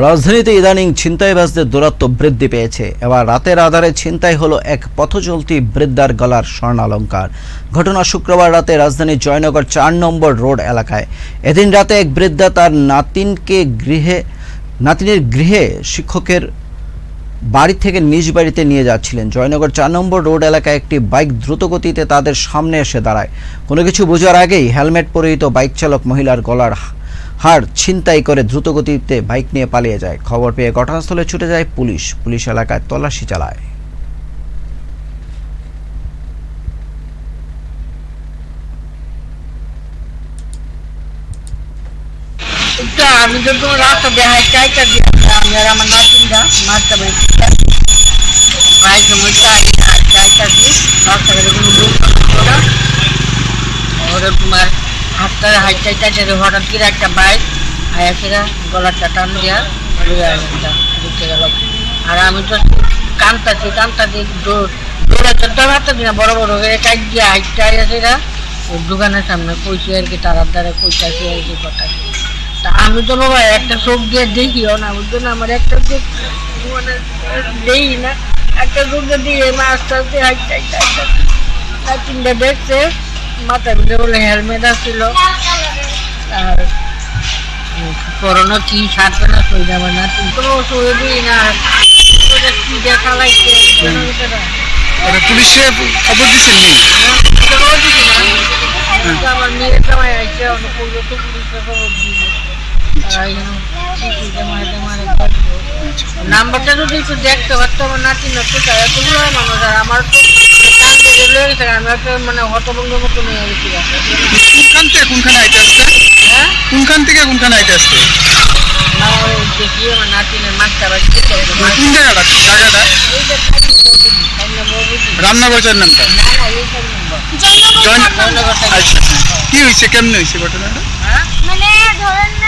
রাজধানীতে ইদানিং ছিনতাইবাজদের দূরত্ব বৃদ্ধি পেয়েছে। এবার রাতের আধারে ছিনতাই হলো এক পথচলতি বৃদ্ধার গলার স্বর্ণালঙ্কার। ঘটনা শুক্রবার রাতে রাজধানীর জয়নগর চার নম্বর রোড এলাকায়। এদিন রাতে এক বৃদ্ধা তার নাতিনকে গৃহে, নাতিনের গৃহে শিক্ষকের বাড়ি থেকে নিজ বাড়িতে নিয়ে যাচ্ছিলেন। জয়নগর চার নম্বর রোড এলাকায় একটি বাইক দ্রুতগতিতে তাদের সামনে এসে দাঁড়ায়। কোনো কিছু বোঝার আগেই হেলমেট পরিহিত বাইক চালক মহিলার গলার হা- হাড় ছিনতাই করে দ্রুতগতিতে বাইক নিয়ে পালিয়ে যায়। খবর পেয়ে ঘটনাস্থলে ছুটে যায় পুলিশ। পুলিশ এলাকায় তল্লাশি চালায়। আমি তো তোমার রাস্তা দেখাই চাইটা দিয়ে আমি আর আমার নাতিনরা মাছটা বের প্রায় সময় চাই রাস্তাঘাটে কোনো ওরা তোমার হাতটা হাই চাইটা দিয়ে হঠাৎ করে একটা বাইক আয়া সেরা গলাটা টান দিয়া ঢুকে গেল। আর আমি তো কান্তাছি কান্তাছি, দৌড়ে চলতে পারতাম না বড় বড় হয়ে কাজ দিয়ে হাইটটা আয়া সেরা দোকানের সামনে কইছে আর কি, তারার দ্বারা কইতাছে আর কি কথা তা আমি তো বাবা একটা চোখ দিয়ে দেখিও না, বুঝছ না? আমার একটা চোখ মানে দেখি না। একটা চোখ দিয়ে মাছটা হাইটটা হাইটটা আর তিনটা দেখছে। মাথার ভিতরে বলে হেলমেট আসছিল আর করোনা কি সারবে না সই যাবে না কোনো সই দিই না কি দেখা লাগছে পুলিশে খবর দিচ্ছেন নি। আমার মেয়ের জামাই অন্য পুলিশে খবর জন্য কি জামাই জামাই নাম্বারটা যদি একটু দেখতে পারতো আমার নাতি নষ্ট তারা তো হয় মানুষ আর আমার তো গেছে আমি একটা মানে হতভঙ্গের মতো নিয়ে গেছি কোনখান থেকে কোনখানে আইতে আসছে? হ্যাঁ? কোনখান থেকে কোনখানে আইতে আসছে? না ওই আমার নাতিনের মাছটা বাড়িতে কোন জায়গাটা জায়গাটা? নামটা। কি হয়েছে? কেমনে হয়েছে ঘটনাটা? হ্যাঁ? মানে ধরেন